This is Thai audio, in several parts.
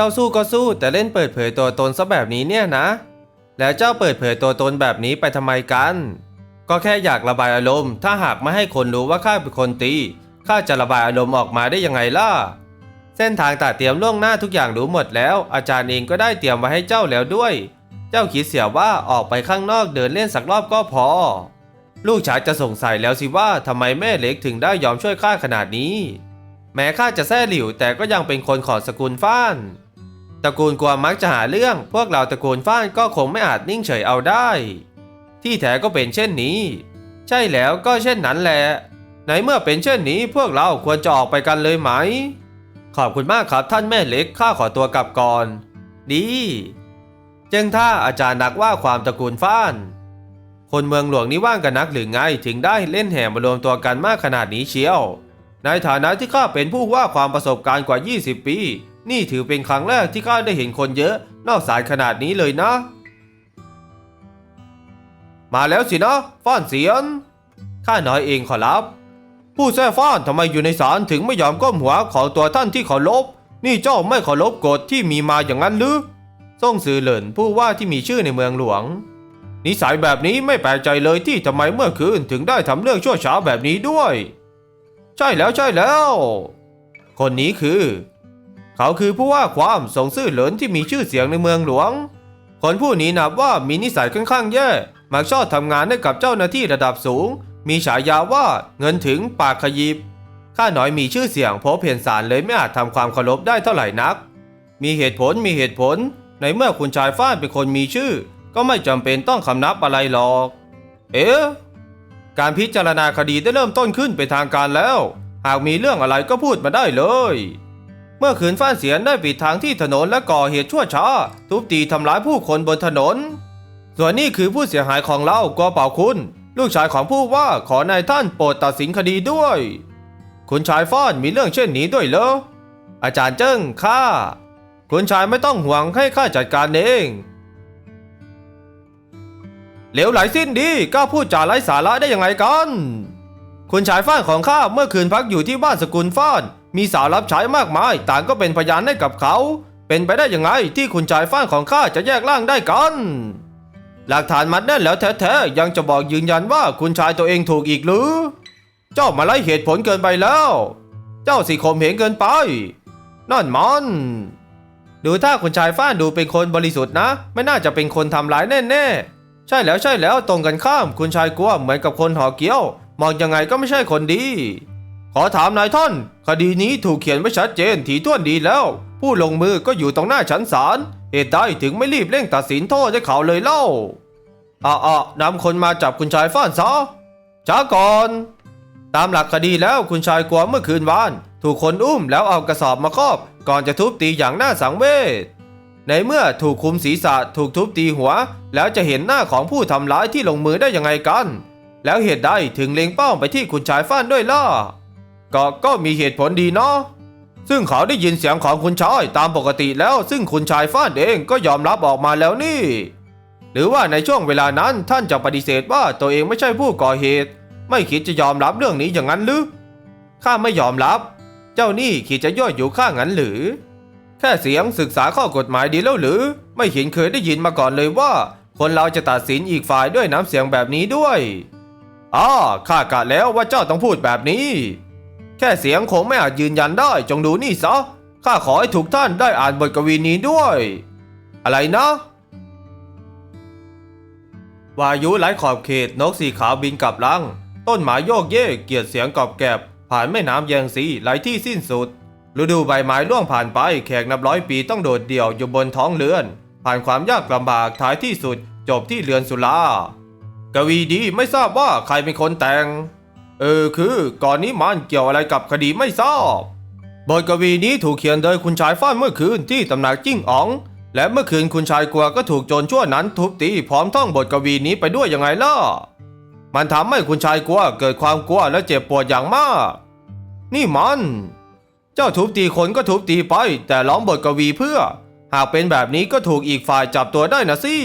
จ้าสู้ก็สู้แต่เล่นเปิดเผยตัวตนซะแบบนี้เนี่ยนะ แล้วเจ้าเปิดเผยตัวตนแบบนี้ไปทำไมกัน ก็แค่อยากระบายอารมณ์ ถ้าหากไม่ให้คนรู้ว่าข้าเป็นคนตีข้าจะระบายอารมณ์ออกมาได้ยังไงล่ะ เส้นทางตัดเตรียมล่วงหน้าทุกอย่างรู้หมดแล้ว อาจารย์เองก็ได้เตรียมไว้ให้เจ้าแล้วด้วย เจ้าคิดเสียว่าออกไปข้างนอกเดินเล่นสักรอบก็พอ ลูกชายจะสงสัยแล้วสิว่าทำไมแม่เล็กถึงได้ยอมช่วยข้าขนาดนี้แม้ข้าจะแซ่หลิวแต่ก็ยังเป็นคนของสกุลฟ้าน ตระกูลกวางมักจะหาเรื่อง พวกเราตระกูลฟ้านก็คงไม่อาจนิ่งเฉยเอาได้ ที่แท้ก็เป็นเช่นนี้ ใช่แล้วก็เช่นนั้นแหละในเมื่อเป็นเช่นนี้พวกเราควรจะออกไปกันเลยไหม ขอบคุณมากครับท่านแม่เล็กข้าขอตัวกลับก่อน ดีจึงถ้าอาจารย์นักว่าความตระกูลฟ้าน คนเมืองหลวงนี่ว่างกันนักหรือไงถึงได้เล่นแห่มารวมตัวกันมากขนาดนี้เชียว ในฐานะที่ข้าเป็นผู้ว่าความประสบการณ์กว่า 20 ปี นี่ถือเป็นครั้งแรกที่ข้าได้เห็นคนเยอะ นอกสายขนาดนี้เลยนะ มาแล้วสินะฟ้านเสียน ข้าน้อยเองขอรับ ผู้แท้ฟ้านทำไมอยู่ในศาลถึงไม่ยอมก้มหัวขอตัวท่านที่เคารพนี่เจ้าไม่เคารพกฎที่มีมาอย่างนั้นหรือซ่งซือเหลินผู้ว่าที่มีชื่อในเมืองหลวง นิสัยแบบนี้ไม่แปลกใจเลยที่ทำไมเมื่อคืนถึงได้ทำเรื่องชั่วช้าแบบนี้ด้วย ใช่แล้วใช่แล้ว คนนี้คือ เขาคือผู้ว่าความทรงซื่อเหลินที่มีชื่อเสียงในเมืองหลวง คนผู้นี้นับว่ามีนิสัยค่อนข้างแย่ มักชอบทำงานให้กับเจ้าหน้าที่ระดับสูง มีฉายาว่าเงินถึงปากขยิบ ข้าน้อยมีชื่อเสียงเพราะเพียนสารเลยไม่อาจทำความเคารพได้เท่าไหร่นัก มีเหตุผลมีเหตุผล ในเมื่อคุณชายฟ้านเป็นคนมีชื่อ ก็ไม่จำเป็นต้องคำนับอะไรหรอก เอ๊ะการพิจารณาคดีได้เริ่มต้นขึ้นเป็นทางการแล้ว หากมีเรื่องอะไรก็พูดมาได้เลย เมื่อคืนฟ้านเสียนได้ปิดทางที่ถนนและก่อเหตุชั่วช้า ทุบตีทำร้ายผู้คนบนถนน ส่วนนี้คือผู้เสียหายของเรากัวเป่าคุณ ลูกชายของผู้ว่าขอนายท่านโปรดตัดสินคดีด้วย คุณชายฟ้านมีเรื่องเช่นนี้ด้วยเหรออาจารย์เจิ้งข้าคุณชายไม่ต้องห่วงให้ข้าจัดการเองเหลวไหลสิ้นดีกล้าพูดจาไร้สาระได้ยังไงกัน คุณชายฟ้านของข้าเมื่อคืนพักอยู่ที่บ้านสกุลฟ้าน มีสาวรับใช้มากมาย ต่างก็เป็นพยานให้กับเขา เป็นไปได้ยังไงที่คุณชายฟ้านของข้าจะแยกร่างได้กัน หลักฐานมัดแน่นแล้วแท้ๆยังจะบอกยืนยันว่าคุณชายตัวเองถูกอีกหรือ เจ้ามาไล่เหตุผลเกินไปแล้ว เจ้าสิข่มเหงเกินไป นั่นมันดูถ้าคุณชายฟ้านดูเป็นคนบริสุทธิ์นะ ไม่น่าจะเป็นคนทำร้ายแน่ๆ ใช่แล้วใช่แล้วตรงกันข้าม คุณชายกลัวเหมือนกับคนห่อเกี้ยว มองยังไงก็ไม่ใช่คนดี อถามนายท่าน คดีนี้ถูกเขียนไว้ชัดเจนถี่ถ้วนดีแล้ว ผู้ลงมือก็อยู่ตรงหน้าชั้นศาลเหตุใดถึงไม่รีบเร่งตัดสินโทษให้เขาเลยเล่าอะอะนำคนมาจับคุณชายฟ้านซะช้าก่อน ตามหลักคดีแล้วคุณชายกลัวเมื่อคืนวาน ถูกคนอุ้มแล้วเอากระสอบมาครอบ ก่อนจะทุบตีอย่างน่าสังเวชในเมื่อถูกคุมศีรษะถูกทุบตีหัว แล้วจะเห็นหน้าของผู้ทำร้ายที่ลงมือได้ยังไงกัน แล้วเหตุใดถึงเล็งเป้าไปที่คุณชายฟ้านด้วยล่ะ ก็ก็มีเหตุผลดีเนาะซึ่งเขาได้ยินเสียงของคุณชายตามปกติแล้ว ซึ่งคุณชายฟ้านเองก็ยอมรับออกมาแล้วนี่ หรือว่าในช่วงเวลานั้นท่านจะปฏิเสธว่าตัวเองไม่ใช่ผู้ก่อเหตุ ไม่คิดจะยอมรับเรื่องนี้อย่างนั้นหรือข้าไม่ยอมรับ เจ้านี่คิดจะย่ออยู่ข้างั้นหรือ แค่เสียงศึกษาข้อกฎหมายดีแล้วหรือ ไม่เห็นเคยได้ยินมาก่อนเลยว่า คนเราจะตัดสินอีกฝ่ายด้วยน้ำเสียงแบบนี้ด้วยอ๋อข้ากะแล้วว่าเจ้าต้องพูดแบบนี้ แค่เสียงคงไม่อาจยืนยันได้ จงดูนี่ซะ ข้าขอให้ทุกท่านได้อ่านบทกวีนี้ด้วย อะไรนะ วายุไร้ขอบเขตนกสีขาวบินกลับลัง ต้นไม้โยกเยกเกียดเสียงกรอบแกรบผ่านแม่น้ำแยงสีไหลที่สิ้นสุด ฤดูใบไม้ร่วงผ่านไปแขกนับร้อยปีต้องโดดเดี่ยวอยู่บนท้องเรือน ผ่านความยากลำบากท้ายที่สุดจบที่เรือนสุลากวีดีไม่ทราบว่าใครเป็นคนแต่ง เออคือก่อนนี้มันเกี่ยวอะไรกับคดีไม่ทราบบทกวีนี้ถูกเขียนโดยคุณชายฟ้านเมื่อคืนที่ตำหนักจิ้งอ๋อง และเมื่อคืนคุณชายกลัวก็ถูกโจรชั่วนั้นทุบตีพร้อมท่องบทกวีนี้ไปด้วยยังไงล่ะ มันทำให้คุณชายกลัวเกิดความกลัวและเจ็บปวดอย่างมาก นี่มัน เจ้าทุบตีคนก็ทุบตีไป แต่ร้องบทกวีเพื่อ หากเป็นแบบนี้ก็ถูกอีกฝ่ายจับตัวได้นะสิ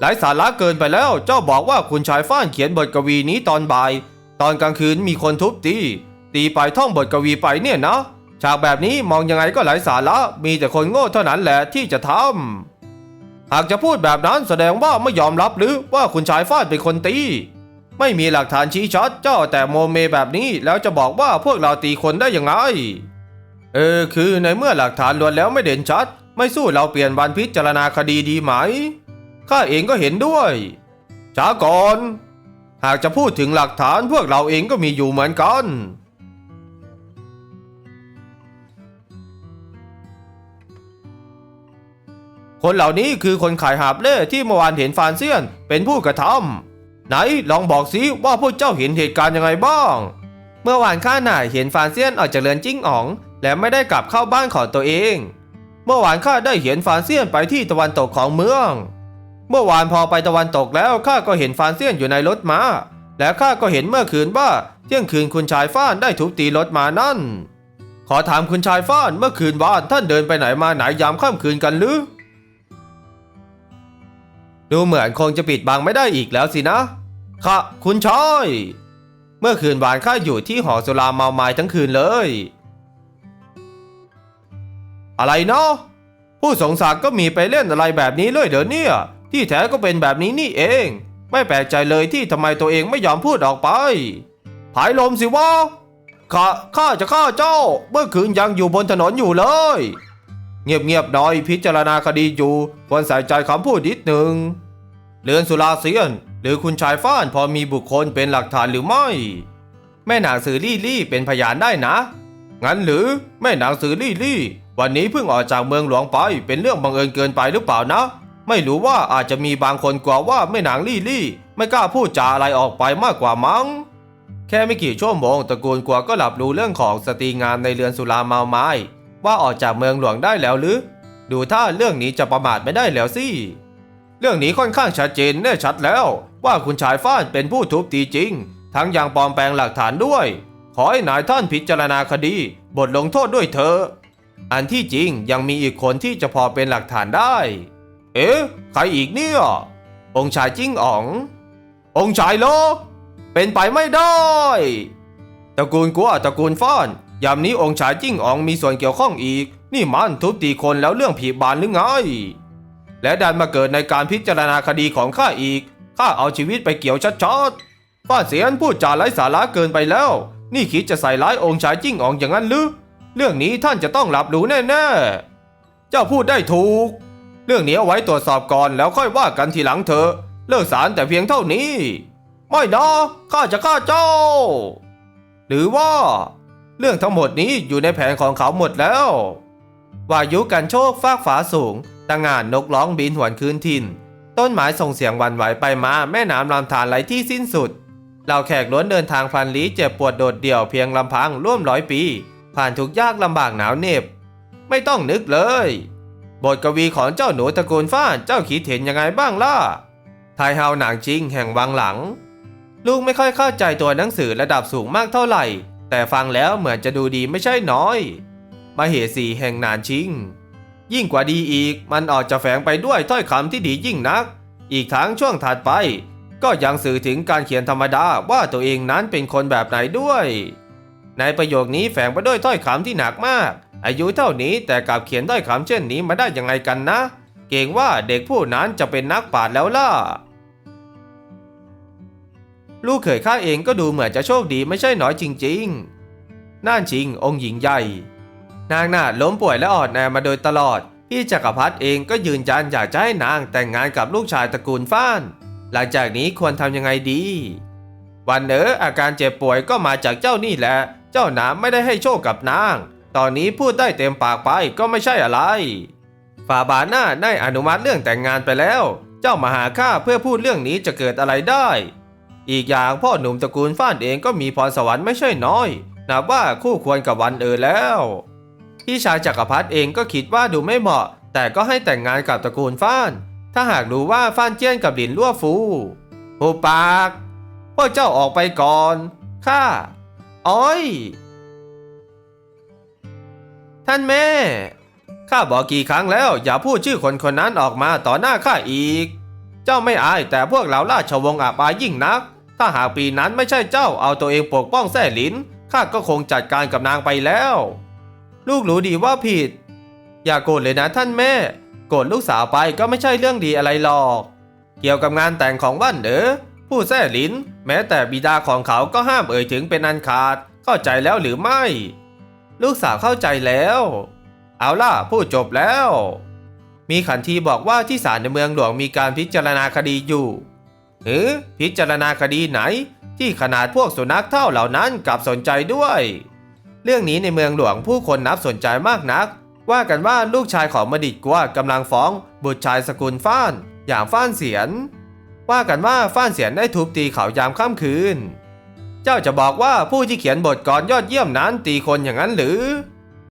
หลายสาระเกินไปแล้ว เจ้าบอกว่าคุณชายฟ้านเขียนบทกวีนี้ตอนบ่าย ตอนกลางคืนมีคนทุบตี ตีไปท่องบทกวีไปเนี่ยนะ ฉากแบบนี้มองยังไงก็ไร้สาระ มีแต่คนโง่เท่านั้นแหละที่จะทำหากจะพูดแบบนั้นแสดงว่าไม่ยอมรับหรือว่าคุณชายฟาดเป็นคนตี ไม่มีหลักฐานชี้ชัดเจ้าแต่โมเมแบบนี้แล้วจะบอกว่าพวกเราตีคนได้ยังไง เออคือในเมื่อหลักฐานล้วนแล้วไม่เด่นชัด ไม่สู้เราเปลี่ยนวันพิจารณาคดีดีไหมข้าเองก็เห็นด้วยช้าก่อน หากจะพูดถึงหลักฐานพวกเราเองก็มีอยู่เหมือนกัน คนเหล่านี้คือคนขายหาบเล่ที่เมื่อวานเห็นฟานเซียนเป็นผู้กระทำไหนลองบอกสิว่าพวกเจ้าเห็นเหตุการณ์ยังไงบ้าง เมื่อวานข้าหน่ายเห็นฟานเซียนออกจากเรือนจิ้งอ๋อง และไม่ได้กลับเข้าบ้านของตัวเอง เมื่อวานข้าได้เห็นฟานเซียนไปที่ตะวันตกของเมือง เมื่อวานพอไปตะวันตกแล้วข้าก็เห็นฟานเซียนอยู่ในรถม้า และข้าก็เห็นเมื่อคืนว่าเที่ยงคืนคุณชายฟ้านได้ทุบตีรถมานั่น ขอถามคุณชายฟ้านเมื่อคืนวานท่านเดินไปไหนมาไหนยามค่ำคืนกันหรือดูเหมือนคงจะปิดบังไม่ได้อีกแล้วสินะ ค่ะ คุณชาย เมื่อคืนวานข้าอยู่ที่หอสุราเมาไม้ทั้งคืนเลย อะไรเนาะผู้สงสารก็มีไปเล่นอะไรแบบนี้เลยเดี๋ยวนี่ย ที่แท้ก็เป็นแบบนี้นี่เอง ไม่แปลกใจเลยที่ทำไมตัวเองไม่ยอมพูดออกไป ผายลมสิวะข้าข้าจะฆ่าเจ้า เมื่อคืนยังอยู่บนถนนอยู่เลย เงียบๆหน่อยพิจารณาคดีอยู่ ควรใส่ใจคำพูดนิดหนึ่งเรือนสุราเซียน หรือคุณชายฟ้านพอมีบุคคลเป็นหลักฐานหรือไม่ แม่นางสือลี่ลี่เป็นพยานได้นะ งั้นหรือแม่นางสือลี่ลี่ วันนี้เพิ่งออกจากเมืองหลวงไปเป็นเรื่องบังเอิญเกินไปหรือเปล่านะ ไม่รู้ว่าอาจจะมีบางคนกลัวว่าแม่นางลี่ลี่ไม่กล้าพูดจาอะไรออกไปมากกว่ามั้ง แค่ไม่กี่ชั่วโมงตระกูลกลัวก็หลับรู้เรื่องของสตรีงามในเรือนสุราเมาไม้ว่าออกจากเมืองหลวงได้แล้วหรือ ดูถ้าเรื่องนี้จะประมาทไม่ได้แล้วสิเรื่องนี้ค่อนข้างชัดเจนแน่ชัดแล้ว ว่าคุณชายฟ้านเป็นผู้ทุบตีจริง ทั้งยังปลอมแปลงหลักฐานด้วย ขอให้นายท่านพิจารณาคดี บทลงโทษด้วยเถอะอันที่จริงยังมีอีกคนที่จะพอเป็นหลักฐานได้ เอ๊ะ ใครอีกเนี่ยองค์ชายจิ้งอ๋อง องค์ชายโลเป็นไปไม่ได้ตระกูลกัวตระกูลฟ้านยามนี้องค์ชายจิ้งอ๋องมีส่วนเกี่ยวข้องอีก นี่มันทุบตีคนแล้วเรื่องผีบานหรือไง และดันมาเกิดในการพิจารณาคดีของข้าอีกข้าเอาชีวิตไปเกี่ยวชัดๆป้าเสียนพูดจาไร้สาระเกินไปแล้ว นี่คิดจะใส่ร้ายองค์ชายจิ้งอ๋องอย่างนั้นหรือเรื่องนี้ท่านจะต้องรับรู้แน่ๆ เจ้าพูดได้ถูก เรื่องนี้เอาไว้ตรวจสอบก่อนแล้วค่อยว่ากันทีหลังเถอะ เลิกสารแต่เพียงเท่านี้ ไม่นะข้าจะฆ่าเจ้า หรือว่า เรื่องทั้งหมดนี้อยู่ในแผนของเขาหมดแล้ววายุกันโชคฟากฝาสูงตะงงานนกร้องบินหวนคืนถิ่น ต้นไม้ส่งเสียงหวันไหวไปมา แม่น้ำลำธารไหลที่สิ้นสุดเราแขกล้วนเดินทางพันลี้เจ็บปวดโดดเดี่ยวเพียงลำพังร่วมร้อยปี ผ่านทุกยากลำบากหนาวเหน็บ ไม่ต้องนึกเลย บทกวีของเจ้าหนูตระกูลฟ้านเจ้าคิดเห็นยังไงบ้างล่ะไทยเฮาหนังจริงแห่งวังหลัง ลูกไม่ค่อยเข้าใจตัวหนังสือระดับสูงมากเท่าไหร่ แต่ฟังแล้วเหมือนจะดูดีไม่ใช่น้อยมาเหสีแห่งนานชิง ยิ่งกว่าดีอีกมันออกจะแฝงไปด้วยถ้อยคำที่ดียิ่งนัก อีกทั้งช่วงถัดไป ก็ยังสื่อถึงการเขียนธรรมดาว่าตัวเองนั้นเป็นคนแบบไหนด้วย ในประโยคนี้แฝงไปด้วยถ้อยคำที่หนักมาก อายุเท่านี้แต่กลับเขียนถ้อยคำเช่นนี้มาได้ยังไงกันนะ เก่งว่าเด็กผู้นั้นจะเป็นนักปราชญ์แล้วล่ะ ลูกเขยข้าเองก็ดูเหมือนจะโชคดีไม่ใช่น้อยจริง ๆน่านชิงองค์หญิงใหญ่ นางนาดล้มป่วยและอ่อนแอมาโดยตลอด พี่จักรพรรดิเองก็ยืนยันอยากจะให้นางแต่งงานกับลูกชายตระกูลฟ้าน หลังจากนี้ควรทำยังไงดี วันเนออาการเจ็บป่วยก็มาจากเจ้านี่แหละ เจ้าน้ำไม่ได้ให้โชคกับนาง ตอนนี้พูดได้เต็มปากไปก็ไม่ใช่อะไรฝ่าบาทหน้าได้อนุมัติเรื่องแต่งงานไปแล้ว เจ้ามาหาข้าเพื่อพูดเรื่องนี้จะเกิดอะไรได้ อีกอย่างพ่อหนุ่มตระกูลฟ้านเองก็มีพรสวรรค์ไม่ใช่น้อย นับว่าคู่ควรกับวันเออแล้วพี่ชายจักรพรรดิเองก็คิดว่าดูไม่เหมาะ แต่ก็ให้แต่งงานกับตระกูลฟ้าน ถ้าหากรู้ว่าฟ้านเจี้ยนกับหลินลั่วฟูหูปากพวกเจ้าออกไปก่อนข้าอ้อย ท่านแม่ ข้าบอกกี่ครั้งแล้ว อย่าพูดชื่อคนคนนั้นออกมาต่อหน้าข้าอีก เจ้าไม่อายแต่พวกเราราชวงศ์อาบายยิ่งนัก ถ้าหากปีนั้นไม่ใช่เจ้าเอาตัวเองปกป้องแซ่หลินข้าก็คงจัดการกับนางไปแล้ว ลูกรู้ดีว่าผิด อย่าโกรธเลยนะท่านแม่ โกรธลูกสาวไปก็ไม่ใช่เรื่องดีอะไรหรอก เกี่ยวกับงานแต่งของว่านเด๋อผู้แท้หลิน แม้แต่บิดาของเขาก็ห้ามเอ่ยถึงเป็นอันขาด เข้าใจแล้วหรือไม่ ลูกสาวเข้าใจแล้ว เอาล่ะพูดจบแล้ว มีขันทีบอกว่าที่ศาลในเมืองหลวงมีการพิจารณาคดีอยู่เออพิจารณาคดีไหน ที่ขนาดพวกสุนัขเท่าเหล่านั้นกลับสนใจด้วย เรื่องนี้ในเมืองหลวงผู้คนนับสนใจมากนัก ว่ากันว่าลูกชายของมดิดกัวกำลังฟ้อง บุตรชายสกุลฟ้าน อย่างฟ้านเสียน ว่ากันว่าฟ้านเสียนได้ทุบตีเขายามค่ำคืน เจ้าจะบอกว่าผู้ที่เขียนบทกรยอดเยี่ยมนั้นตีคนอย่างนั้นหรือ